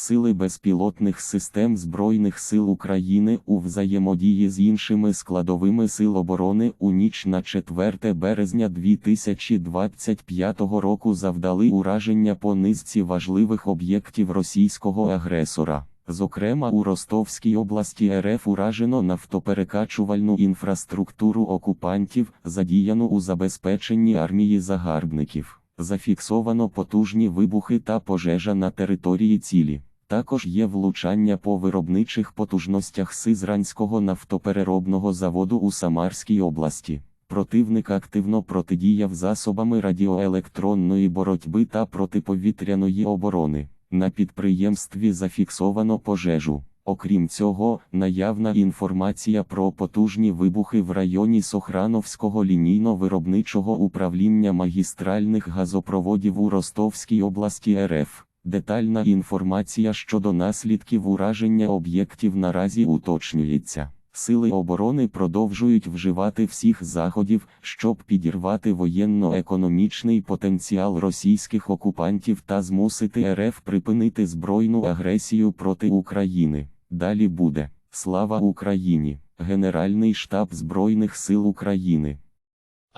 Сили безпілотних систем Збройних сил України у взаємодії з іншими складовими сил оборони у ніч на 4 березня 2025 року завдали ураження по низці важливих об'єктів російського агресора. Зокрема, у Ростовській області РФ уражено нафтоперекачувальну інфраструктуру окупантів, задіяну у забезпеченні армії загарбників. Зафіксовано потужні вибухи та пожежа на території цілі. Також є влучання по виробничих потужностях Сизранського нафтопереробного заводу у Самарській області. Противник активно протидіяв засобами радіоелектронної боротьби та протиповітряної оборони. На підприємстві зафіксовано пожежу. Окрім цього, наявна інформація про потужні вибухи в районі Сохрановського лінійно-виробничого управління магістральних газопроводів у Ростовській області РФ. Детальна інформація щодо наслідків ураження об'єктів наразі уточнюється. Сили оборони продовжують вживати всіх заходів, щоб підірвати воєнно-економічний потенціал російських окупантів та змусити РФ припинити збройну агресію проти України. Далі буде Слава Україні! Генеральний штаб Збройних сил України.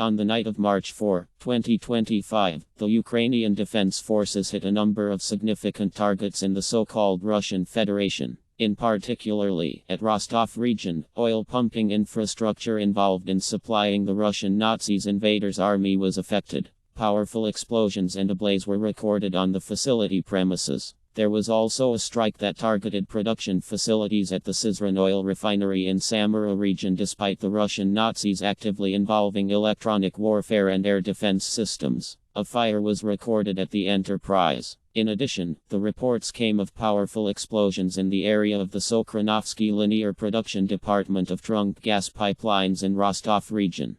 On the night of March 4, 2025, the Ukrainian Defense Forces hit a number of significant targets in the so called Russian Federation. In particularly, at Rostov region, oil pumping infrastructure involved in supplying the Russian Nazis invaders' army was affected. Powerful explosions and a blaze were recorded on the facility premises. There was also a strike that targeted production facilities at the Sizran oil refinery in Samara region despite the Russian Nazis actively involving electronic warfare and air defense systems. A fire was recorded at the enterprise. In addition, the reports came of powerful explosions in the area of the Sokranovsky Linear Production Department of trunk gas pipelines in Rostov region.